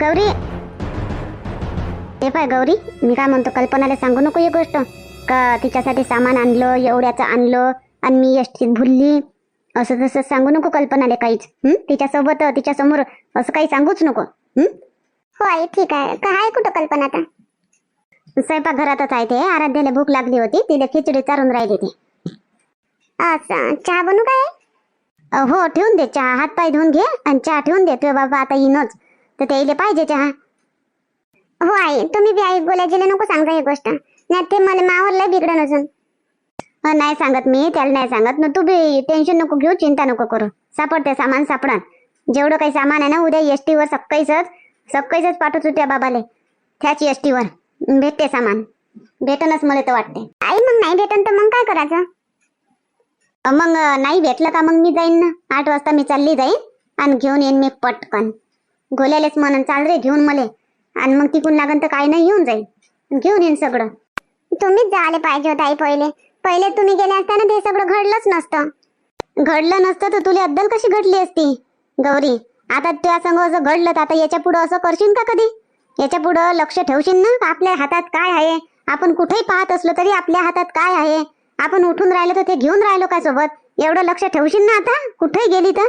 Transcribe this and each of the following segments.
गौरी. हे पाय गौरी मी काय म्हणतो कल्पनाला सांगू नको ही गोष्ट. का तिच्यासाठी सामान आणलं एवढ्याचं आणलं आणि मी एसटीत भुलली? असं तसं सांगू नको कल्पनाला काहीच? तिच्यासोबत तिच्या समोर असं काही सांगूच नको. हं? हो आई ठीक आहे. काय कुठं कल्पना आता? स्वयंपाक घरातच आहे ते. आराध्याला भूक लागली होती. तिला खिचडी चारून राहिली ती असं? चहा बनू काय? हो ठेवून दे. चहा हात पाय धुवून घे आणि चहा ठेवून दे. तुझ्या बाबा आता येईनच. तर त्याला पाहिजे चहा. हो आई तुम्ही बी आई बोलायचे नको सांगा ही गोष्ट. नाही ते मला मावर लय बिघडन अजून. नाही सांगत मी त्याला नाही सांगत. न तू बी टेन्शन नको घेऊ चिंता नको करू. सापडते सामान सापडा जेवढं काही सामान आहे ना उद्या एस टीवर सकाळीच सकाळीच पाठवतो त्या बाबाले. त्याच एस टीवर भेटते सामान. भेटनच मला तर वाटते. आई मग नाही भेटन तर मग काय करायचं? मग नाही भेटलं का मग मी जाईन ना? आठ वाजता मी चालली जाईन आणि घेऊन येईन मी पटकन. गोल्यालेच म्हणून चाल रे घेऊन मले. आणि मग तिकून लागन तर काही नाही येऊन जाईल घेऊन येईन सगळं. तुम्हीच जायला पाहिजे होत आई पहिले. पहिले तुम्ही गेले असताना ते सगळं घडलंच नसतं. घडलं नसतं तर तुला अद्दल कशी घडली असती? गौरी आता त्या संग असं घडलं तर आता याच्या पुढं असं करशील का कधी? याच्या पुढं लक्ष ठेवशील ना? का आपल्या हातात काय आहे? आपण कुठेही पाहत असलो तरी आपल्या हातात काय आहे? आपण उठून राहिलो तर ते घेऊन राहिलो काय सोबत? एवढं लक्ष ठेवशील ना आता? कुठेही गेली तर?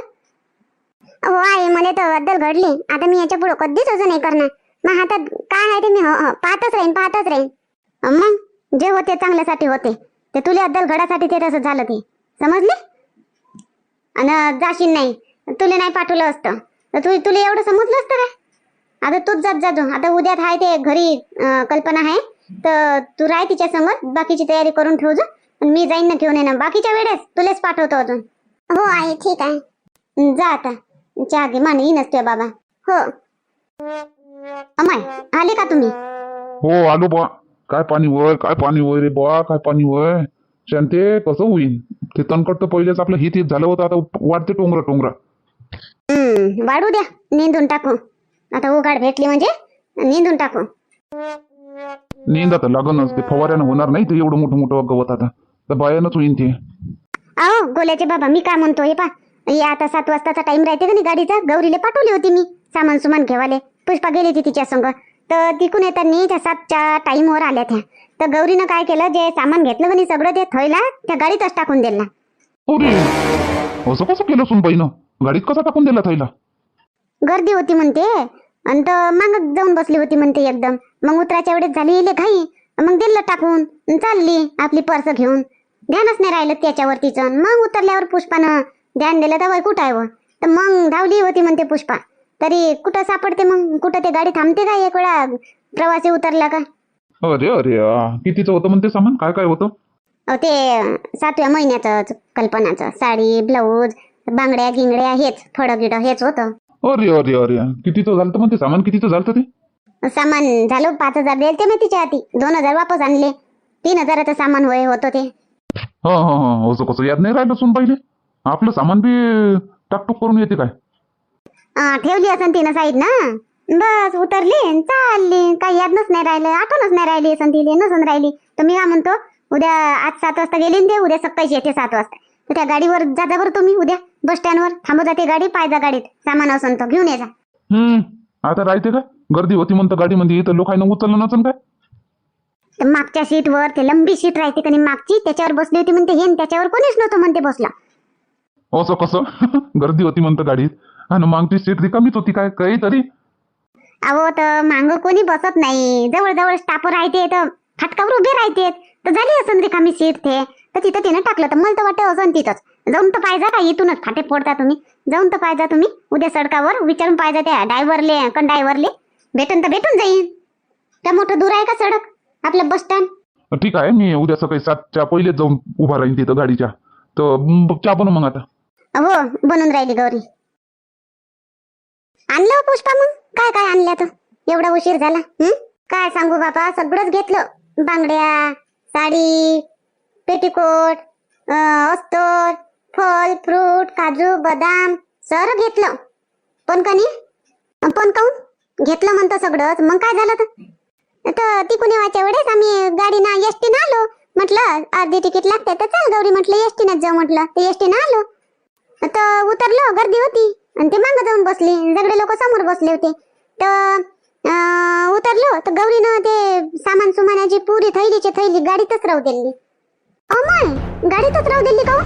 हो आई मला तर अद्दल घडली. आता मी याच्यापुढे कधीच असं नाही करणार. मग हातात काय आहे ते मी हो- हो, पाहतच राहीन पाहतच राहीन. मग? जे होते चांगल्यासाठी होते. ते तुला अद्दल घडासाठी ते तसं झालं ते. समजले? आणि जाशील नाही. तुला नाही पाठवलं असतं. तर तू तुला एवढं समजलं असतं का? आता तूच जात जातो आता उद्यात आहे ते घरी कल्पना आहे. तर तू राह तिच्या संगत. बाकीची तयारी करून ठेव जा. आणि मी जाईन ना घेऊन येणार बाकीच्या वेळेस तुलाच पाठवतो अजून. हो आई ठीक आहे. जा आता. चहा घे मान येईनच तुझ्या बाबा. हो. अमाय आले का तुम्ही? हो आलो बा. काय पाणी वय? काय पाणी वय रे बा? काय पाणी वय? शांते कसं होईन? ते तणकट तर पहिलेच आपलं हित हित झालं होतं आता वाढते टोंगरा टोंगरा. हम्म वाढू द्या. निंदून टाकू. आता उघाड भेटली म्हणजे निंदून टाकू. नेंदा तर लागणच. ते फवाऱ्यानं होणार नाही ते एवढं मोठं मोठं गवत आता. तर बायानंच होईन ते. अहो गोल्याचे बाबा मी काय म्हणतो हे पा आता सात वाजताचा टाइम राहते का नाही गाडीचा? गौरीला पाठवली होती मी सामान सुमान घेवाले. पुष्पा गेली होती तिच्या संग. तर तिकून येताना त्या सातच्या टाईमवर आल्या त्या. तर गौरीनं काय केलं जे सामान घेतलं का नाही सगळं ते थैला त्या गाडीतच टाकून दिला. अरे! असं कसं केलं सुनबाईनं? गाडीत कसा टाकून दिला थैला? गर्दी होती म्हणते. आणि तर मागच जाऊन बसली होती म्हणते एकदम. मग उतराच्या वेळेस झाली इले घाई. मग दिलं टाकून अन चालली आपली पर्स घेऊन. ध्यानच नाही राहिलं त्याच्यावर तिचं मग उतरल्यावर पुष्पानं ध्यान दिलं तर कुठं आहे व? तर मग धावली होती म्हणते पुष्पा. तरी कुठं सापडते मग? कुठं ते गाडी थांबते का एक वेळा? प्रवासी उतरला का? अरे अरे आ, कितीचं होतं म्हणते सामान? काय काय होतं? अहो, ते सातव्या महिन्याचं कल्पनाचं. साडी ब्लाऊज बांगड्या गिंगड्या हेच फळं गिडं हेच होतं. अरे अरे अरे कितीचं झालं म्हणते सामान? कितीचं झालं ते? सामान झालं पाच हजार दिले ते मी तिच्या हाती. दोन हजार वापस आणले. तीन हजाराचं सामान होय होतं ते. हा हा हा असं कसं याद नाही राहिलं सुनबाईले आपलं सामान बी टाकटूक करून येते काय? ठेवली असन तिनं साईड ना. बस उतरली अन चालली. काही यादनच नाही राहिलं आठवणच नाही राहिली असन तिले नसून राहिली. तर मी काय म्हणतो उद्या आज सात वाजता गेली न ते उद्या सकाळी येते सात वाजता. तर त्या गाडीवर जा जा बरं तुम्ही उद्या बस स्टँडवर थांबू जाते गाडी पाय जा गाडीत. सामान असन तर घेऊन ये जा. हम्म आता राहते का? गर्दी होती म्हणतं गाडीमध्ये तर लोकांना उचललं नसन काय? तर मागच्या सीटवर ते लंबी सीट राहते का नाही मागची? त्याच्यावर बसली होती म्हणते हे न त्याच्यावर कोणीच नव्हतं म्हणते बसला. असं कसं? गर्दी होती म्हणतं गाडीत. आणि मग ती सीट रिकामीच होती काय? काही तरी अहो तर मांग कोणी बसत नाही. जवळ जवळ स्टाफ राहते तर फाटकावर उभे राहते. तर झाली असं रिकामी सीट ते. तर तिथं तिनं टाकलं. तर मला तर वाटतं असं तिथंच. जाऊन तर पाहिजा का? इथूनच फाटे फोडता तुम्ही. जाऊन तर पाहिजा तुम्ही. उद्या सडकावर विचारून पाहिजा त्या ड्रायव्हरले कंडायव्हरले. भेटून तर भेटून जाईन. त्या मोठं दूर आहे का सडक? आपलं बस स्टँड ठीक आहे मी उद्या सकाळी सातच्या पहिलेच जाऊन उभा राहीन तिथं गाडीच्या. तर चहा बनव मग आता. हो बनून राहिली गौरी. आणलं हो पुष्पा मग? काय काय आणल्या तर एवढा उशीर झाला. हम्म काय सांगू बाबा सगळंच घेतलं. बांगड्या साडी पेटीकोट अस्तर फल फ्रूट काजू बदाम सर घेतलं. पण कनी पण काऊन घेतलं म्हणतं सगळंच. मग काय झालं तर? तिकून येवायच्या वेळेस आम्ही गाडीनं एस टीनं आलो. म्हटलं अर्धी तिकीट लागते तर चाल गौरी म्हटलं एसटीनंच जाऊ म्हटलं. ते एसटीनं आलो. तर उतरलो गर्दी होती. आणि ते मागं जाऊन बसली. सगळे लोक समोर बसले होते. तर उतरलो. तर गौरीनं ते सामान सुमानाची पुरी थैलीची थैली गाडीतच राहू दिली. अमय गाडीतच राहू दिली का हो?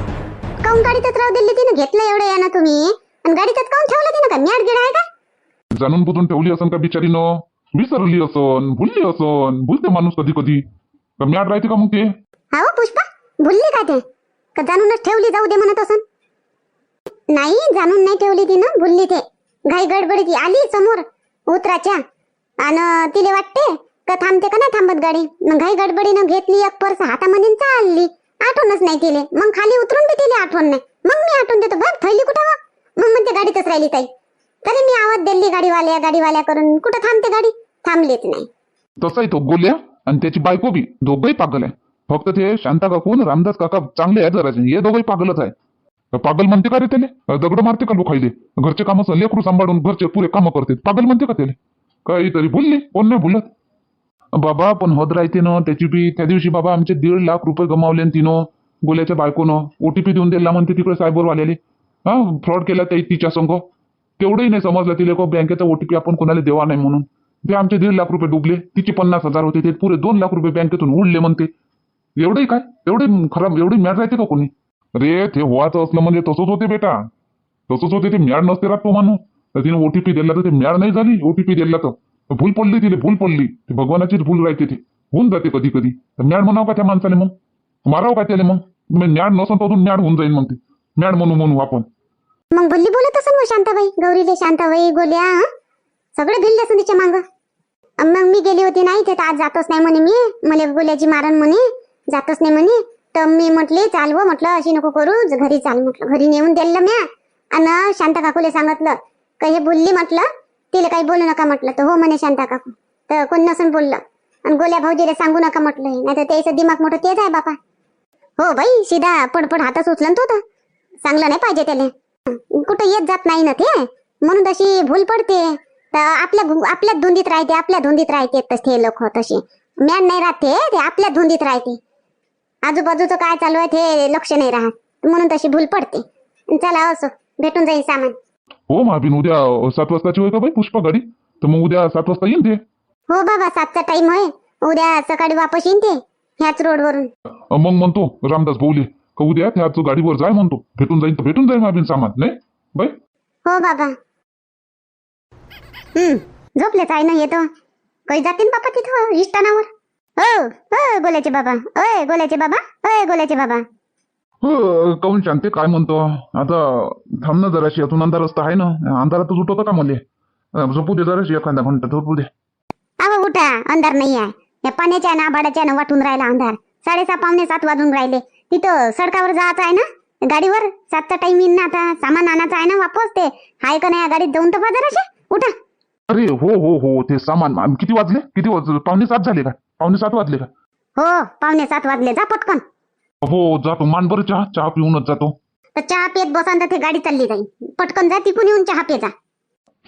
काऊन गाडीतच राहू दिली? तिनं घेतलं एवढं यानं तुम्ही. आणि गाडीतच काऊन ठेवलं तिनं का? मॅट गिड आहे का? जाणून बुजून ठेवली असन का बिचारीनं? विसरली असन भुलली असन. भुलते माणूस कधी कधी. मॅट राहते का मग ते? हा हो पुष्पा भुलली का ते? का जाणूनच ठेवली जाऊ दे म्हणत असन? नाही जाणून नाही ठेवली तिनं भुलली ते. घाई गडबडीची आली समोर उतराच्या. आणि तिला वाटते का थांबते का नाही थांबत गाडी? मग घाई गडबडीनं घेतली एक पर्स हातामध्ये चालली. आठवणच नाही तिले. मग खाली उतरून बी तिले आठवण नाही. मग मी आठवण देतो. बघ थैली कुठं मग? म्हणते गाडीतच राहिली ताई. तरी मी आवाज दिली गाडीवाल्या गाडीवाल्या करून कुठं थांबते गाडी? थांबलीच नाही. तसाही तो गोल्या आणि त्याची बायको बी दोघंही पागल आहे. फक्त ते शांता काकून रामदास काका चांगले आहेत जरा. हे दोघंही पागलच आहे. पागल म्हणते का रे त्याले? दगड मारते का लोकायले घरचे काम लेकरू सांभाळून घरचे पुरे कामं करते. पागल म्हणते का त्याले? काहीतरी बोलली कोण नाही बोलत. बाबा पण होत राहते ना त्याची बी. त्या दिवशी बाबा आमचे दीड लाख रुपये गमावले तिनं गोल्याच्या बायकोनं. ओटीपी देऊन दिला म्हणते तिकडे सायबरवाल्याले. हा फ्रॉड केला त्या तिच्या संघ तेवढंही नाही समजलं तिला को बँकेचा ओटीपी आपण कोणाला देवा नाही म्हणून. ते आमचे दीड लाख रुपये डुबले तिचे पन्नास हजार होते ते पुरे दोन लाख रुपये बँकेतून उडले म्हणते. एवढंही काय? एवढे खराब एवढी मॅड राहते का कोणी? अरे ते व्हायचं असलं म्हणजे तसंच होते बेटा. तसंच होते ते मॅड नसते राहत तो माणूस. तर तिने ओटीपी दिला तर ते मॅड नाही झाली ओटीपी दिला तर. भूल पडली तिने भूल पडली. ते भगवानाचीच भूल राहते ते. होऊन जाते कधी कधी. तर मॅड म्हणावं का त्या माणसाने मग? मारावं का त्याला मग? मॅड नसून अजून मॅड होऊन जाईल मग ते मॅड म्हणू म्हणू आपण. मग बोलली बोलत असेल मग हो शांताबाई. गौरीले शांताबाई गोल्या हं? सगळे भिल्ले असून तिच्या मांग मग मी गेली होती नाही ते आज जातच नाही म्हणे मी. मला गोल्याची मारण म्हणे. जातच नाही म्हणे. तर मी म्हटले चाल व म्हटलं अशी नको करू घरी चाल म्हटलं. घरी नेऊन दिलं म्या आणि शांता काकूला सांगितलं. का हे बोलली म्हटलं तिला काही बोलू नका म्हटलं. तर हो म्हणे शांता काकू. तर कोण नसून बोललं. आणि गोल्या भाऊजीला सांगू नका म्हटलं नाही तर त्याचं दिमाग मोठं तेच आहे बापा. हो बाई सीधा पडपड हातच उचलन तो तर. चांगलं नाही पाहिजे त्याला. कुठं येत जात नाही ना ते. म्हणून तशी भूल पडते. तर आपल्या आपल्याच धुंदीत राहते आपल्या धुंदीत राहते तसे लोक तसे. मॅन नाही राहते ते आपल्या धुंदीत राहते. आजूबाजूचं काय चालू आहे ते लक्ष नाही राहत. म्हणून तशी भूल पडते. चला असो भेटून जाईल सामान. हो महाबीन उद्या सात वाजताची होय का बाई पुष्पा गाडी? तर मग उद्या सात वाजता येईन ते. हो बाबा सातचा टाइम होय. उद्या सकाळी वापस येईन ते ह्याच रोडवरून. मग म्हणतो रामदास भाऊले का उद्या त्याच गाडीवर जाय म्हणतो. भेटून जाईन तर भेटून जाईल महाबीन सामान नाही? बाई? हो बाबा. हम्म झोपलेच आहे ना येतो काही जातील बाबा तिथं? इष्टानावर? हो हो गोल्याचे बाबा. ओय गोल्याचे बाबा. ओय गोल्याचे बाबा. हो काऊन शांती? काय म्हणतो? आता थांब ना जराशी. अजून अंधार रस्ता आहे ना. अंधारातच उठवतं का मले? झोपू दे जराशी एखादा घंटा. झोपू दे. अहो उठा. अंधार नाही आहे या पाण्याच्या ना भाड्याच्या वाटून राहिला अंधार. साडेसहा पावणे सात वाजून राहिले. तिथं सडकावर जायचं आहे ना? गाडीवर? सातचा टाइम येईन ना आता. सामान आणायचं आहे ना वापस ते? हाय का नाही या गाडीत जाऊन तर बाजाराशी उठा. अरे हो हो हो ते सामान. आम- किती वाजले? किती वाजले पावणे सात झाले का? पावणे सात वाजले का? हो पावणे सात वाजले. जा पटकन. हो जातो. मान बरं चहा. चहा पिऊनच जातो. तर चहा पित बसान तर ते गाडी चालली जाईल. पटकन जा तिकून येऊन चहा पिजा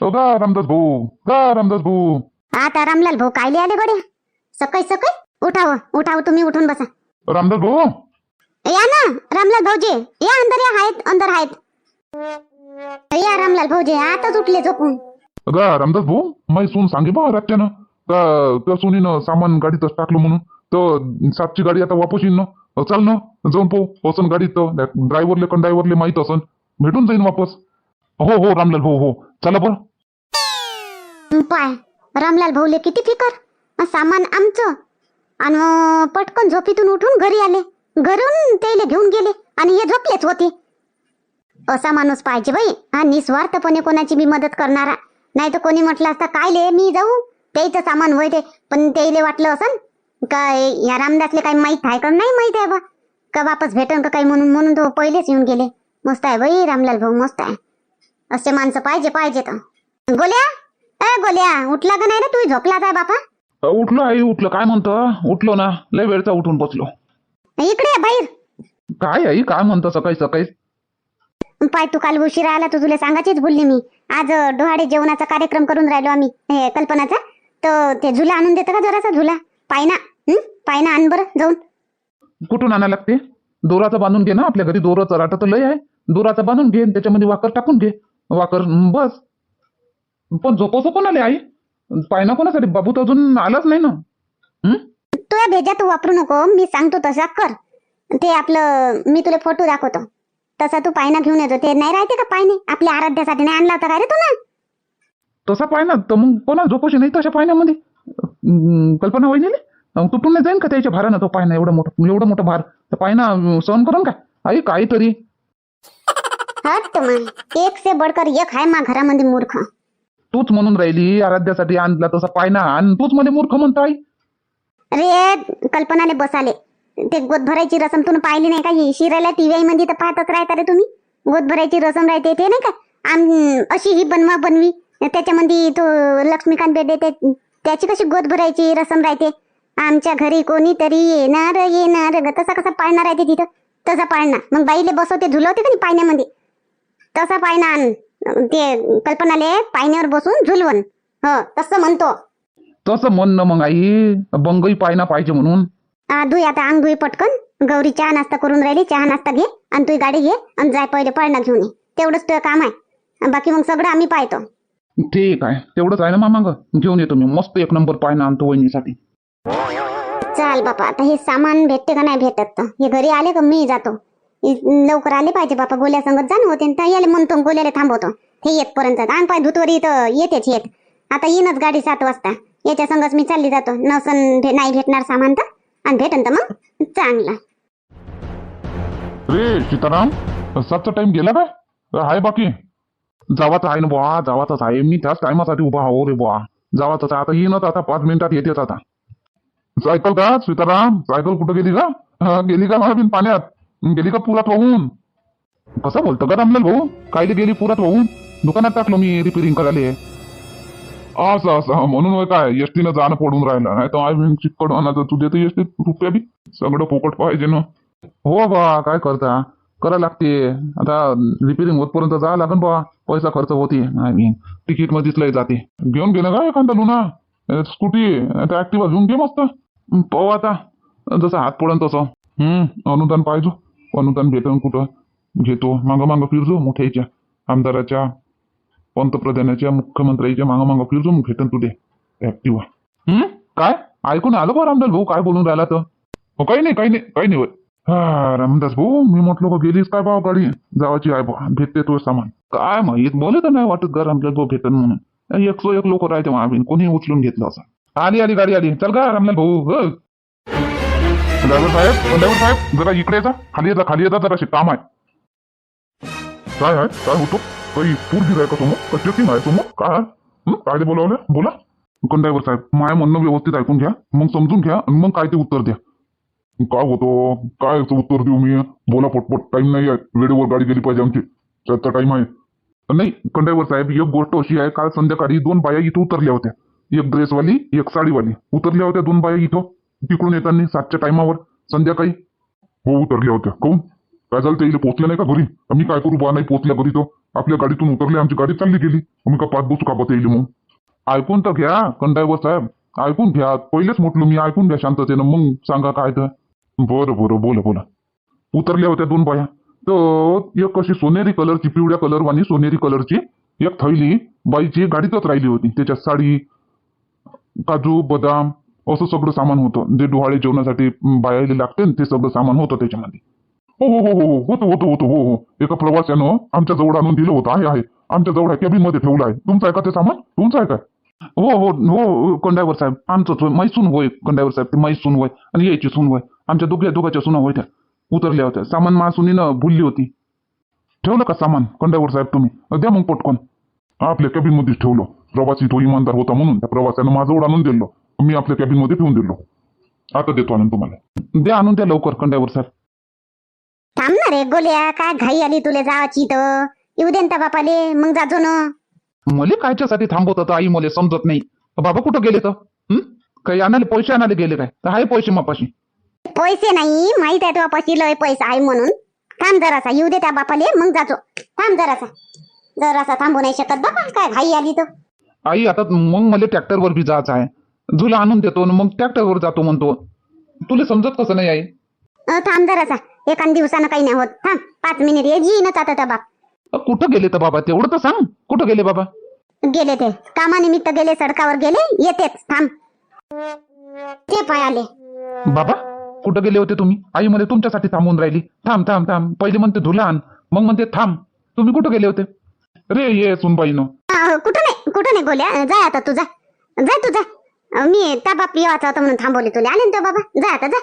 हो का रामदास भाऊ. का रामदास भाऊ. आता रामलाल भाऊ कायले आले गड्या? सकाळी सकाळी? उठाव. उठाव तुम्ही उठून बसा. रामदास भाऊ? या ना रामलाल भाऊजी. या अंदर या आहेत अंदर आहेत या रामलाल भाऊजी. आताच उठले झोपून. का रामदास भाऊ माही सून सांगे बा रात्यानं का त्या सुनीनं सामान गाडीतच टाकलं म्हणून. तर सातची गाडी आता वापस येईन ना. चाल ना जाऊन पाहू. असन गाडीत ड्रायव्हरले कन ड्रायव्हरले माहीत असन. भेटून जाईन वापस. हो हो रामलाल भाऊ हो. चला बरं. पाय रामलाल भाऊले किती फिकर? सामान आमचं. आणि पटकन झोपीतून उठून घरी आले. घरून त्याला घेऊन गेले. आणि हे झोपलेच होते. असा माणूस पाहिजे बाई. हा निस्वार्थपणे कोणाची बी मदत करणारा. नाही तर कोणी म्हटलं असता काय ले मी जाऊ? त्याचं सामान होय ते. पण त्याला वाटलं असन काय या रामदासले काही माहीत आहे का? नाही माहीत आहे बा. का वापस भेटन का काही म्हणून म्हणून तो पहिलेच येऊन गेले. मस्त आहे बाई रामलाल भाऊ मस्त आहे. असे माणसं पाहिजे पाहिजे तर. गोल्या? ए गोल्या उठला का नाही रे तू? झोपलाच आहे बापा. उठलो आई उठलो. काय म्हणतं? उठलो ना. लय वेळचा उठून बसलो. इकडे ये बाहेर. काय आई काय म्हणतं? सकाळी सकाळी पाय तू काल उशिरा आला तर तुला सांगायचीच बोलली मी. आज अं, डोहाळे जेवणाचा कार्यक्रम करून राहिलो आम्ही हे कल्पनाचा. तर ते झुला आणून देतं का जरासा झुला? पाय ना हं? पाय ना आण बरं जाऊन. कुठून आणायला लागते? दोराचं बांधून घे ना आपल्या घरी दोराचं राटा तर लय आहे. दोराचं बांधून घे त्याच्यामध्ये वाकर टाकून घे. वाकर बस. पण झोपवतो कोणाला आई. पायना कोणासाठी? बाबू तर अजून आलाच नाही ना. हं? तू या भेजा तू वापरू नको मी सांगतो तसा कर. ते आपलं मी तुला फोटो दाखवतो. तसा तू पायना घेऊन येतो. ते नाही राहते का पायने? आपल्या आराध्यासाठी नाही आणला होता काय रे तू ना तसा पायना? तर मग कोणा झोपवशी नाही तशा पायण्यामध्ये अं, कल्पना वहिनीले? तुटून नाही जाईन का त्याच्या भारानं तो पायना एवढं मोठं एवढं मोठं भार? तर पायना अं, सहन करून का? आई काहीतरी. हट मग. एक से बडकर एक आहे मा घरामध्ये मूर्ख. तूच म्हणून राहिली आराध्यासाठी आणला तसा पायना. आणि तूच मध्ये मूर्ख म्हणतो आई. रे कल्पनाले बसाले. ते गोद भरायची रसम तुम्ही पाहिली नाही का? शिरायला टीव्ही मध्ये तर पाहतच राहता रे तुम्ही. गोद भरायची रसम राहते ते नाही का? आम अशी ही बनवा बनवी. त्याच्यामध्ये तो लक्ष्मीकांत बेडे ते त्याची कशी गोद भरायची रसम राहते? आमच्या घरी कोणीतरी येणार येणार. ग तसा कसा पाळणार राहते तिथं? तसा पाळणा. मग बाईले बसवते झुलवते का नाही पाळण्यामध्ये तसा पाळणा ते कल्पनाले पाळण्यावर बसून झुलवण. हो तसं म्हणतो. तसं म्हणणं मग आई. बंगई पायना पाहिजे म्हणून. धुई आता अंग धुई पटकन. गौरी चहा नाश्ता करून राहिली चहा नाश्ता घे आणि तू गाडी घे आणि जाय पहिले पळणा घेऊन ये. तेवढंच तुझं काम आहे. आणि बाकी मग सगळं आम्ही पाहतो. ठीक आहे. तेवढंच आहे ना मामा ग? घेऊन येतो मी मस्त एक नंबर पायना आणतो वहिनीसाठी. चाल बापा आता हे सामान भेटते का नाही भेटत तर. हे घरी आले का? मी जातो. इ- लवकर आले पाहिजे बापा. गोल्या संगत जाणं होते तर याले म्हणतो गोल्याला थांबवतो. हे येतपर्यंत अंग पाय धुतवरी तर येतेच येत. आता येईनच गाडी सात वाजता. याच्या संगच मी चालली जातो. नसन भे- नाही भेटणार सामान तर. आणि भेटन तर मग. चांगला. रे सीताराम सातचा टाइम गेला काय आहे बाकी. जावाचा आहे ना बुवा जावाचाच आहे. मी त्याच टायमासाठी उभा हो रे बुवा. जावाचाच आहे. आता येईनच आता पाच मिनिटात येतेच आता. सायकल का सीताराम? सायकल कुठं गेली का? हा, गेली का मला बिन पाण्यात? गेली का पुरात वाहून? कसं बोलतो का रामलाल भाऊ? कायले गेली पुरात वाहून? दुकानात टाकलो मी रिपेरिंग करायला. असं असं. म्हणून होय काय एसटीनं जाणं पडून राहिलं. नाही तर आम्ही चिक्कड अनाचं तू देतो एसटी रुपया बी. सगळं पोकट पाहिजे ना. हो बा काय करता? करा लागते. आता रिपेरिंग होतपर्यंत जा लागन बा. पैसा खर्च होते. तिकीट मध्येच लय जाते. घेऊन गेलं का एखादा लुना. स्कूटी आता ऍक्टिव्हा घेऊन घे मस्त. पाहू आता. जसं हात पडन तसं. हम्म अनुदान पाहिजे. अनुदान भेटन कुठं? घेतो. मागं मागं फिरजो. मोठ्याच्या आमदाराच्या. पंतप्रधानाच्या मुख्यमंत्र्याच्या मागं मागं फिरजो मग भेटन तुले. ऍक्टिव्हा हम्म? काय? ऐकून आलं का रामदास भाऊ? काय बोलून राहिला तर हो काही नाही काही नाही काही नाही हा रामदास भाऊ मी म्हटलं का गेलीस काय भाऊ गाडी जावाची आहे बा भेटते तो सामान. काय माहीत बोले तर नाही वाटत का रामदास भाऊ भेटन म्हणून. एकशे एक लोक राहते महाबीन कोणी उचलून घेतलं असं. आली आली गाडी आली. चल का रामलाल भाऊ हो. ड्रायव्हर साहेब ड्रायव्हर साहेब जरा इकडे येता खाली येता खाली येता जरा काम आहे. काय आहे? काय होतो? काही पूर गिराय का समोर? का चेकिंग आहे समोर? काय हं? काय ते बोलावलं? बोला. ड्रायव्हर साहेब माय म्हणणं व्यवस्थित ऐकून घ्या. मग समजून घ्या आणि मग काय ते उत्तर द्या. काय होतो? काय याचं उत्तर देऊ मी? बोला पटपट. टाइम नाही आहे. वेळेवर गाडी गेली पाहिजे आमची. त्याचा टाइम आहे. नाही कंडायवर साहेब एक गोष्ट अशी आहे. काल संध्याकाळी दोन बाया इथं उतरल्या होत्या. एक ड्रेसवाली एक साडीवाली. उतरल्या होत्या दोन बाया इथं. तिकडून येताना सातच्या टायमावर संध्याकाळी हो उतरल्या होत्या. काऊन काय झालं? ते पोचल्या नाही का घरी? आम्ही काय करू? बा नाही पोचल्या घरी तो. आपल्या गाडीतून उतरले आमची गाडी चालली गेली. आम्ही का पाच बसू कापत येईल मग ऐकून तर घ्या कंडायवर साहेब. ऐकून घ्या. पहिलेच म्हटलं मी ऐकून घ्या शांततेनं. मग सांगा काय तर. बरं बरं. बोला बोला. उतरल्या होत्या दोन बाया. तर एक अशी सोनेरी कलरची पिवळ्या कलरवानी सोनेरी कलरची एक थैली बाईची गाडीतच राहिली होती. त्याच्यात साडी काजू बदाम असं सगळं सामान होतं. जे डोहाळे जेवणासाठी अं, बायाला लागते ते सगळं सामान होतं त्याच्यामध्ये. हो हो हो हो हो होतो होतो हो हो. एका प्रवाशानं आमच्या जवळ आणून दिलं होतं. आहे आहे. आमच्या जवळ आहे कॅबिनमध्ये ठेवलं आहे. तुमचं आहे का ते सामान? तुमचं आहे काय हो हो हो कंडायवर साहेब. आमचंच होय मैसून होय कंडायवर साहेब. ते मैसून होय आणि यायची सून होय. आमच्या दोघ्या दोघांच्या सुना होत्या उतरल्या होत्या. सामान मासुनीनं भुलली होती. ठेवलं का सामान कंडायवर साहेब तुम्ही? द्या मग पटकन. आपल्या कॅबिन मध्येच ठेवलं. प्रवासी तो इमानदार होता म्हणून त्या प्रवाशानं माझं आणून दिलं. मी आपल्या कॅबिनमध्ये ठेवून दिलो. आता देतो आणून तुम्हाला. द्या आणून द्या लवकर कंडायवर साहेब. थांब ना रे गोल्या काय घाई आली तुला जावाची तर येऊ दे ना त्या बापाले मग जाजो ना. मले कायच्यासाठी थांबवत होता आई मले समजत नाही. बाबा कुठं गेले तर? हं? काही आणाले पैसे आणाले गेले काय? तर आहे पैसे मापाशी. पैसे नाही माहीत आहे तुझ्या पाशी लय पैसा आहे म्हणून. थांब जरासा येऊ दे त्या बापाले मग जातो थांब जरासा. जरासा थांबू नाही शकत बाबा काय घाई आली तर. आई आता मग मला ट्रॅक्टरवर बी जायचं आहे. झुला आणून देतो आणि मग ट्रॅक्टरवर जातो म्हणतो. तुला समजत कसं नाही आई? अं, थांब जरासा. एखाद दिवसानं काही नाही होत. थांब पाच मिनिट ये येईनच आता त्या बाप अ, कुठं गेले तर बाबा? तेवढं तर सांग. कुठं गेले बाबा? गेले ते. कामानिमित्त गेले सडकावर गेले येतेच. थांब. ते पाय आले. बाबा कुठं गेले होते तुम्ही? आई मध्ये तुमच्यासाठी थांबून राहिली. थांब थांब थांब. पहिले म्हणते धुला आण मग म्हणते थांब. तुम्ही कुठं गेले होते? रे ये सुनबाईनो. अं, कुठं नाही कुठं नाही गोल्या जा आता तू जा. जा तू जा. अं, मी त्या बाप येवाचा होता म्हणून थांबवली तुला. आले ना तो बाबा? जा आता जा.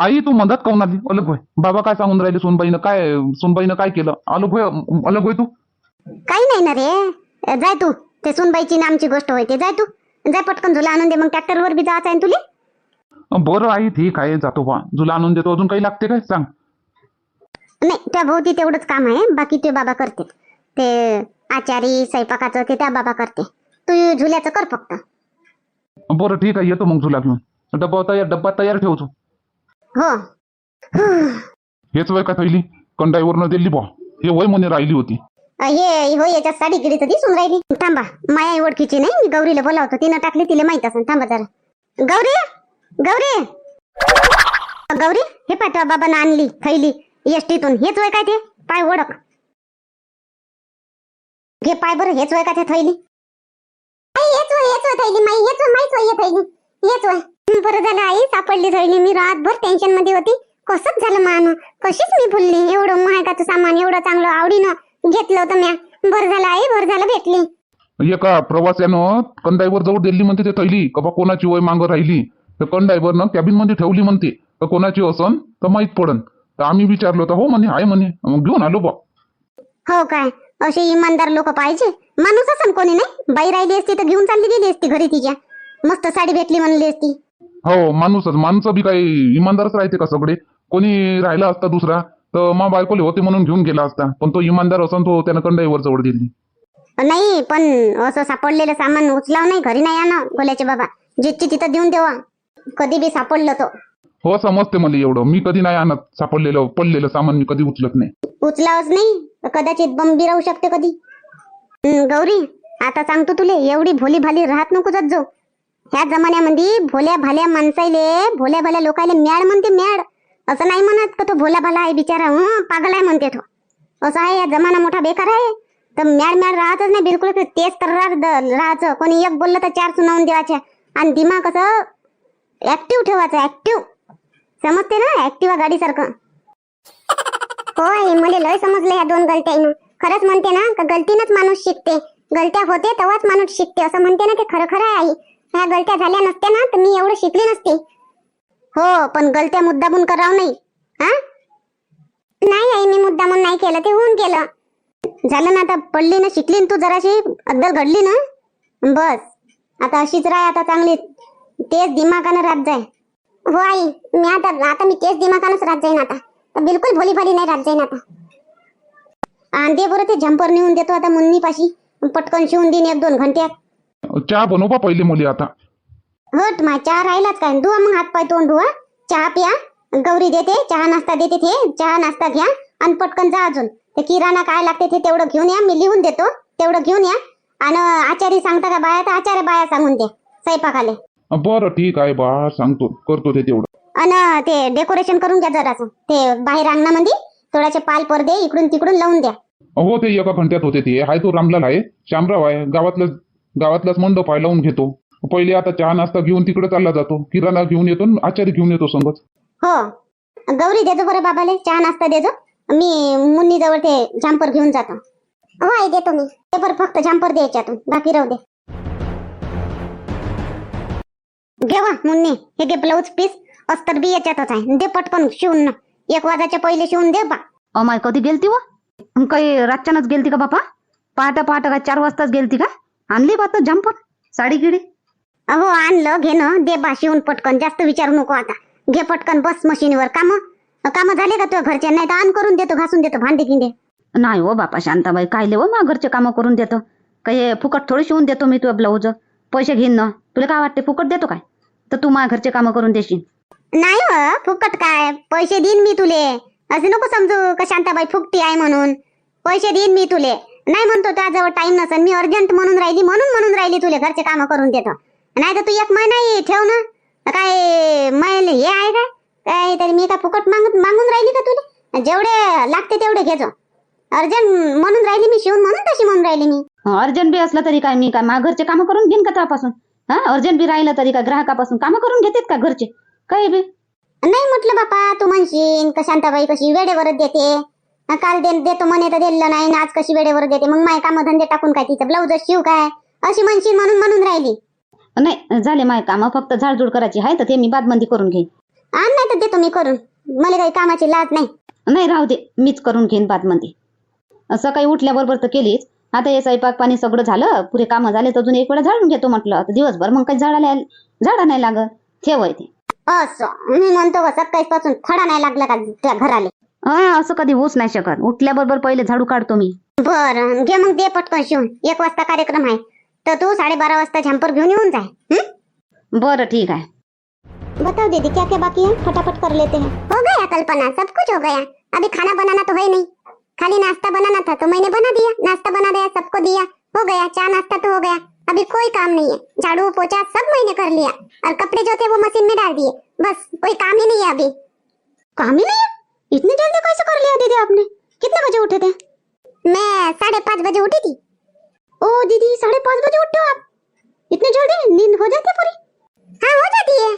आई तू मदत काऊन आली अलग होय. बाबा काय सांगून राहिले सुनबाईनं काय सुनबाईनं काय केलं? अलग होय अलग होय तू? काही नाही ना रे. जाय तू. ते सुनबाईची ना आमची गोष्ट होय ते जाय तू. जाय पटकन झुला आणून दे मग ट्रॅक्टरवर बी जायचं आहे तुला? बरं आई ठीक आहे जातो बा. तुला आणून देतो. अजून काही लागते काय? सांग. नाही त्या भोवती तेवढंच काम आहे. बाकी ते बाबा करते. ते आचारी स्वयंपाकाचं ते त्या बाबा करते. तू झुल्याचं कर फक्त. बरं ठीक आहे. येतो मग तुला घेऊन. डब्बा तयार डब्बा तयार ठेवतो. हो. हेच वय का थैली कंडाईवरनं दिली बा हे वय म्हणे राहिली होती. हे हो याच्यात साडी गिडी तर दिसून राहिली. थांबा माया ओळखीची नाही. मी गौरीला बोलावतो. तिनं टाकली तिला माहीत असेल थांबा जरा. गौरी गौरी! गौरी हे पाठवा बाबानं आणली थैली एसटीतून. हेच वय काय ते? पाय ओळख. घे पाय बरं हेच वय का ते थैली? आई हेच वय हेच वय थैली माई हेच वय माहीच वय हे थैली. हेच वय. बरं झालं आई सापडली थैली मी रातभर टेन्शनमध्ये होती. कसंच झालं मान? कशीच मी भुलली. एवढं महागाचं सामान एवढं चांगलं आवडीनं घेतलं होतं म्या. बरं झालं आई बरं झालं भेटली. एका प्रवास्यानं कंदाईवर जवळ दिली म्हणते ते थैली का बा कोणाची वय मागं राहिली? तर कंदाईवरनं कॅबिनमध्ये ठेवली म्हणते. तर कोणाची असन? तर माहीत पडन. तर आम्ही विचारलो तर हो म्हणे आहे म्हणे. मग घेऊन आलो बा. हो काय? असे इमानदार लोक पाहिजे. माणूस असन कोणी नाही? बाई राहिली असती तर घेऊन चालली गेली असती घरी तिच्या. मस्त साडी भेटली म्हणली असती. हो माणूसच. माणसं बी काही इमानदारच राहते का सगळे? कोणी राहिला असता दुसरा तर मा बायकोले होते म्हणून घेऊन गेला असता. पण तो इमानदार असन तो त्यानं कंदाईवर जवळ दिली. नाही पण असं सापडलेलं सामान उचलाव नाही घरी नाही आणा गोल्याचे बाबा. जिथची तिथं देऊन देवा. कधी बी सापडलं तो. हो समजते मला एवढं. मी कधी नाही आणत सापडलेलं पडलेलं सामान मी कधी उचलत नाही. उचलावच नाही कदाचित बंबी राहू शकते कधी. गौरी आता सांगतो तुले एवढी भोली भाली राहत नको जात जो ह्या जमान्यामध्ये भोल्या भाल्या माणसाईले भोल्या भाल्या लोकायले म्याड म्हणते म्याड. असं नाही म्हणत का तो भोला भाला आहे बिचारा हं? पागल आहे म्हणते तो. असं आहे या जमाना मोठा बेकार आहे. तर म्याड म्याड राहतच नाही बिलकुल तेच तर राहायचं. कोणी एक बोललं तर चार सुनावून द्यायच्या आणि दिमाग कसं ऍक्टिव्ह ठेवायचं ऍक्टिव्ह समजते ना? ऍक्टिव्ह गाडीसारखं. होय मला लय समजलं ह्या दोन गलत्या खरंच म्हणते ना का गलतीनच माणूस शिकते. गलत्या होते तेव्हाच माणूस शिकते. असं म्हणते ना ते खरं खरं आहे आई. ह्या गलत्या झाल्या नसत्या ना तर मी एवढं शिकली नसते. हो पण गलत्या मुद्दामून करावं नाही. हा? नाही आई मी मुद्दामून नाही केलं ते होऊन केलं झालं ना आता पडली ना शिकली ना तू जराशी अद्दल घडली ना? बस. आता अशीच राह आता चांगली. तेच दिमागानं राहत जाय. हो आई मी आता आता मी तेच दिमागानंच राहत जाईन आता. तर बिलकुल भोली भाली नाही राहत जाईन आता. आणि दे बरं ते झंपर नेऊन देतो आता मुन्नी पाशी पटकन शिवून देईन एक दोन घंट्यात. चहा बनवबा पहिले मुली आता? हट मा चहा राहिलाच काय? धुवा मग हात पाय तोंड धुवा. चहा प्या. गौरी देते. चहा नाश्ता देते ते. चहा नाश्ता घ्या. आणि पटकन जा अजून. ते किराणा काय लागते ते तेवढं घेऊन या. मी लिहून देतो. तेवढं घेऊन या. आणि आचारी सांगता का बाया? तर आचार्य बाया सांगून दे स्वयंपाकाले. बरं ठीक आहे बा. सांगतो. करतो ते तेवढं. आणि ते डेकोरेशन करून घ्या जरासं. ते बाहेर अंगणामध्ये थोडासे पाल पडदे इकडून तिकडून लावून द्या. हो ते एका घंट्यात होते ते. हाय तो रामलाल आहे. शामराव आहे. गावातलं गावातलाच मंडप आहे लावून घेतो. पहिले आता चहा नाश्ता घेऊन तिकडे चालला जातो. किराणा घेऊन येतो आणि आचारी घेऊन येतो संगत हो. गौरी देजो बरं बाबाले. चहा नाश्ता देजो. मी मुन्नी जवळ ते झांपर घेऊन जातो. हो आई देतो मी. ते बरं फक्त झांपर दे याच्यातून बाकी राहू दे. घेवा मुन्नी. हे घे ब्लाऊज पीस अस्तर बी याच्यातच आहे. दे पटकन शिवून. न. एक वाजाच्या पहिले शिवून दे बा. अमाय कधी गेलती व? काही रातच्यानच गेलती का बापा? पहाटे पहाटे का चार वाजताच गेलती का? आणली बा तर जम्पर साडी गिडी. अहो आणलं घे न. दे बा शिवून पटकन. जास्त विचारू नको आता. घे पटकन बस मशीनवर. काम? काम झाले का तुझ्या घरचे? नाही तर आण करून देतो घासून देतो भांडे गिंडे. नाही हो बापा शांताबाई. कायले हो मा घरचे कामं करून देतो? काही फुकट थोडी शिवून देतो मी तुझं ब्लाऊज पैसे घेईन ना. तुला काय वाटते फुकट देतो काय? तर तू मा घरचे कामं करून देशील. नाही हो फुकट काय? पैसे देईन मी तुले. असे नको समजू का शांताबाई फुकटी आहे म्हणून. पैसे देईन मी तुले. नाही म्हणतो त्याजवळ टाइम नसेल. मी अर्जंट म्हणून राहिली म्हणून म्हणून राहिली तुले घरचे काम करून देतो नाही तर तू एक महिना ठेव ना. काय मैल हे आहे काय? काय तरी मी का फुकट मागत मागून राहिली का तुले? जेवढे लागते तेवढे घेतो अर्जंट म्हणून राहिली मी शिवून म्हणून तशी म्हणून राहिली मी. अर्जंट बी असलं तरी काय मी काय मा घरचे कामं करून घेईन का त्यापासून? हा अर्जंट बी राहिलं तरी का ग्राहकापासून कामं करून घेतात का घरचे? काही बी? नाही म्हटलं बापा तू म्हणशील का शांताबाई कशी वेळेवरच देते? अं, काल दे देतो म्हणे तर दिलं नाही आज कशी वेळेवर देते? मग माय काम धंदे टाकून काय तिचं? ब्लाऊज शिव काय? अशी म्हणशील म्हणून म्हणून राहिली. नाही झाले माय कामं फक्त झाडझूड करायची आहे तर ते मी बादबंदी करून घेईन. आण नाही तर देतो मी करून. मला काही कामाची लाज नाही. नाही राहू दे मीच करून घेईन बादबंदी. सकाळी उठल्याबरोबर तर केलीच. आता हे स्वयंपाक पाणी सगळं झालं पुरे कामं झाले तर अजून एक वेळा झाडून घेतो म्हटलं. आता दिवसभर मग काही झाडाला झाडा नाही लागत. ठेवाय ते. असं. मी म्हणतो का सकाळीपासून खडा नाही लागला का त्या घराले? हा असं कधी होऊच नाही शकत. उठल्याबरोबर पहिले झाडू काढतो मी. बरं घे मग दे पटकन शिवून. एक वाजता कार्यक्रम आहे. तर तू साडेबारा वाजता झॅम्पर घेऊन येऊन जाय हं? बरं ठीक आहे. बताओ दीदी क्या क्या बाकी है? फटाफट कर लेते हैं. हो गया कल्पना सब कुछ हो गया. अभी खाना बनाना तो है नहीं. खाली नाश्ता बनाना था तो मैंने बना दिया. नाश्ता बना दिया सबको दिया. हो गया चाय नाश्ता तो हो गया. अभी कोई काम नहीं है. झाड़ू पोछा सब मैंने कर लिया. और कपड़े जो थे वो मशीन में डाल दिए. बस कोई काम ही नहीं है अभी. काम ही नहीं है? इतनी जल्दी कैसे कर लिया दीदी आपने? कितने बजे उठे थे? मैं साढ़े पाँच बजे उठी थी। ओ दीदी साढ़े पाँच बजे उठते हो आप? इतनी जल्दी? नींद हो जाती है पूरी? हाँ हो जाती है।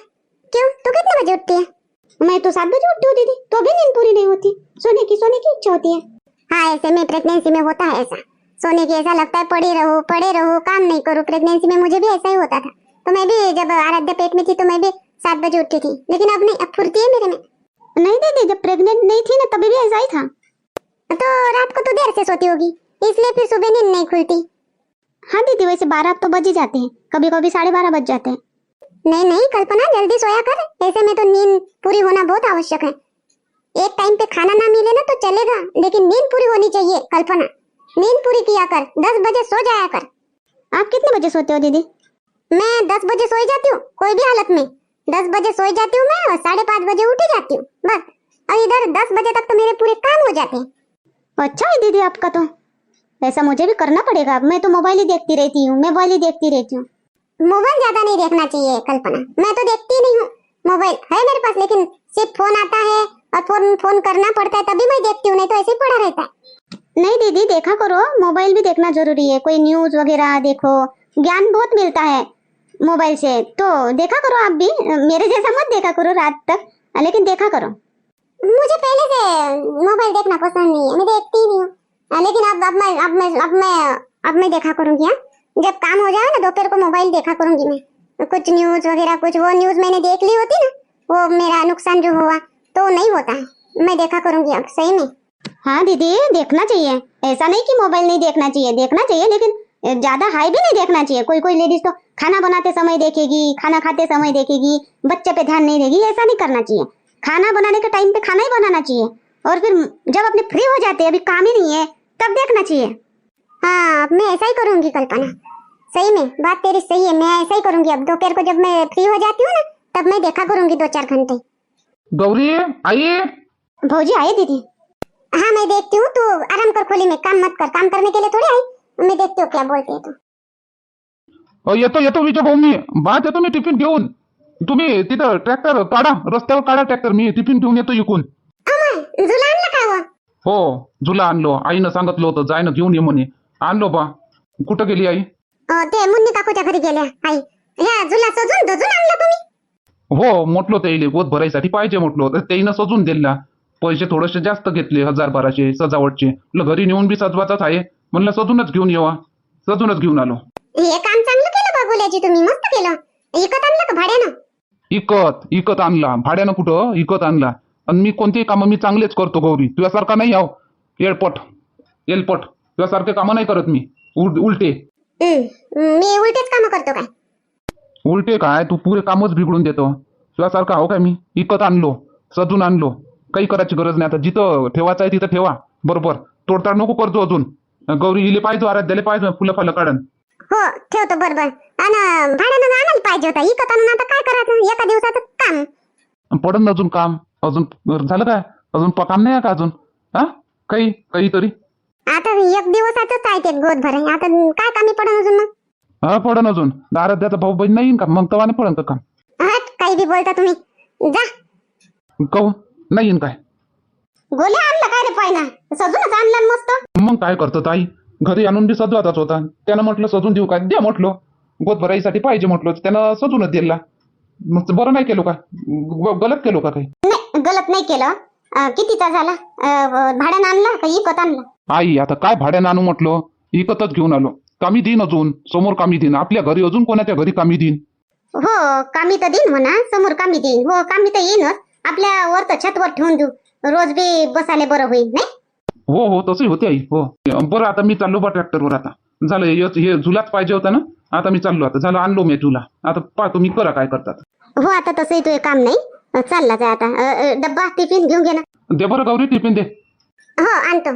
क्यों? तू कितने बजे उठती है? मैं तो सात बजे उठती हूँ दीदी। तो भी नींद पूरी नहीं होती। सोने की सोने की इच्छा होती है। हाँ ऐसे में प्रेगनेंसी में होता है ऐसा। सोने की ऐसा लगता है पड़े रहो पड़े रहो काम नहीं करूँ। प्रेगनेंसी में मुझे भी ऐसा ही होता था। तो मैं भी जब आराध्या पेट में थी तो मैं भी सात बजे उठती थी। लेकिन अब नहीं अब फुर्ती है मेरे में? नहीं दीदी जब प्रेग्नेंट नहीं थी ना तभी भी ऐसा ही था। तो रात को तो देर से सोती होगी इसलिए फिर सुबह नींद नहीं खुलती। हाँ दीदी वैसे बारह तो बज ही जाते हैं। कभी कभी साढ़े बारह बज जाते हैं। नहीं नहीं कल्पना जल्दी सोया कर। ऐसे में तो नींद पूरी होना बहुत आवश्यक है। एक टाइम पे खाना ना मिले ना तो चलेगा लेकिन नींद पूरी होनी चाहिए कल्पना। नींद पूरी किया कर दस बजे सो जाया कर। आप कितने बजे सोते हो दीदी? मैं दस बजे सोई जाती हूँ कोई भी हालत में। दस बजे सोई जाती हूँ मैं और साढ़े पाँच बजे उठी जाती हूँ। बस और इधर दस बजे तक तो मेरे पूरे काम हो जाते हैं। अच्छा है दीदी आपका तो। ऐसा मुझे भी करना पड़ेगा। मैं तो मोबाइल ही देखती रहती हूँ मोबाइल ही देखती रहती हूँ। मोबाइल ज़्यादा नहीं देखना चाहिए कल्पना। मैं तो देखती नहीं हूँ। मोबाइल है मेरे पास लेकिन सिर्फ़ फ़ोन आता है और फ़ोन फ़ोन करना पड़ता है तभी मैं देखती हूँ नहीं तो ऐसे ही पड़ा रहता है। नहीं दीदी देखा करो। मोबाइल भी देखना ज़रूरी है। कोई न्यूज़ वगैरह देखो। ज्ञान बहुत मिलता है। मोबाइल से। तो देखा करो आप भी मेरे जैसा मत देखा करो रात तक लेकिन देखा करो। मुझे पहले से मोबाइल देखना पसंद नहीं है मैं देखती ही नहीं हूँ। हाँ, लेकिन अब अब मैं अब मैं अब मैं अब मैं देखा करूँगी हाँ। जब काम हो जाए ना दोपहर को मोबाइल देखा करूँगी मैं। कुछ न्यूज़ वगैरह कुछ वो न्यूज़ मैंने देख ली होती ना वो मेरा नुकसान जो हुआ तो नहीं होता है। मैं देखा करूँगी अब सही में? हाँ दीदी देखना चाहिए। ऐसा नहीं कि मोबाइल नहीं देखना चाहिए देखना चाहिए लेकिन ज़्यादा हाई भी नहीं देखना चाहिए। कोई कोई लेडीज़ तो खाना बनाते समय देखेगी खाना खाते समय देखेगी बच्चे पे ध्यान नहीं देगी ऐसा नहीं करना चाहिए। खाना बनाने के टाइम पे खाना ही बनाना चाहिए। और फिर जब अपने फ्री हो जाते हैं अभी काम ही नहीं है तब देखना चाहिए। हाँ अब मैं ऐसा ही करूँगी कल्पना। सही में बात तेरी सही है मैं ऐसा ही करूँगी। अब दोपहर को जब मैं फ्री हो जाती हूँ ना तब मैं देखा करूँगी दो चार घंटे। गौरी आई भौजी आए दीदी। हाँ मैं देखती हूँ तू आराम कर खोली में काम मत कर। काम करने के लिए थोड़ी आई? मैं देखती हूँ क्या बोलते है तू। अ, येतो येतो विजय भाऊ मी बात येतो मी टिफिन घेऊन. तुम्ही तिथं ट्रॅक्टर काढा रस्त्यावर काढा ट्रॅक्टर मी टिफिन घेऊन येतो इकून. आणला का वो हो झुला आणलो. आईनं सांगितलं होतं जाय ना घेऊन ये म्हणे. आणलो बा. कुठं गेली आई? अं, ते मुन्नी काकूच्या घरी गेल्या. आई ह्या जुला सजून दजून आणला तुम्ही? हो म्हटलो त्याईले गोत भरायसाठी पाहिजे म्हटलो तर त्याईनं सजून दिला. पैसे थोडेसे जास्त घेतले हजार बाराशे सजावटचे. म्हणलं घरी नेऊन बी सजवाचाच आहे. म्हणलं सजूनच घेऊन येवा. सजूनच घेऊन आलो. हे काम बाबुल्याची तुम्ही? मस्त केलं. इकत आणलं का भाड्यानं? इकत इकत आणला. भाड्यानं कुठं? इकत आणला. आणि मी कोणतेही कामं मी चांगलेच करतो गौरी. तुझ्यासारखा नाही आहो. येळपट. येलपट तुझ्यासारखे कामं नाही करत मी. उल उलटे. हं, मी उलटेच काम करतो काय? उलटे काय? तू पुरे कामच बिघडून देतो. तुझ्यासारखा आहो काय मी? इकत आणलो. सजून आणलो. काही करायची गरज नाही. आता जिथं ठेवायचं आहे तिथं ठेवा. बरोबर. तोडताड नको करतो अजून. गौरी इले पाहिजे आराध्याला पाहिजे फुलं फलं काढन. हो ठेवतो बरोबर आणि भाड्यानं आणायला पाहिजे होता. इकत आणून आता काय करायचं? एका दिवसाचं काम. पडन अजून काम? अजून झालं काय? अजून प- काम नाही आहे का अजून? हा? काही काहीतरी आता एक दिवसाचंच आहे ते गोद भरे आता काय कामी पडन अजून मग? हा पडन अजून. आराध्याचा भाऊ बहीण नाही येईन का? मग तवाने पडन का काम. हट काही बी बोलता तुम्ही. जा. कहू नाही येईन काय. गोल्या आणलं काय रे पाहिना सजूनच आणलं मस्त. मग काय करतो ताई? घरी आणून बी सजवाचाच होता. त्यानं म्हटलं सजून देऊ का? द्या म्हटलं. गोदभराईसाठी पाहिजे म्हटलं. त्यानं सजूनच दिला. मग बरं नाही केलो का? ग- गलत केलो का काही? नाही गलत नाही केलं. अं, कितीचा झाला? अं, भाड्यानं आणला का इकत आणला? आई आता काय भाड्यानं आणू म्हटलं? इकतच घेऊन आलो. कामी देईन अजून. समोर कामी देईन आपल्या घरी अजून कोणाच्या घरी कामी देईन हो कामी तर देईन म्हणा. समोर कामी देईन हो कामी तर येईनच. आपल्या वर तर छतवर ठेवून देऊ. रोज बी बसाले बरं होईल नाही? हो हो तसंही होते आई हो. बरं आता मी चाललो बा ट्रॅक्टरवर आता. झालं हे झुलाच पाहिजे होता ना? आता मी चाललो आता. झालं आणलो मी झुला आता पाहतो मी करा काय करतात. हो आता तसंही तो काम नाही. चालला जाय आता. अं, अं, डब्बा टिफिन घेऊन घे ना. दे बरं गौरी टिफिन दे. हो आणतो.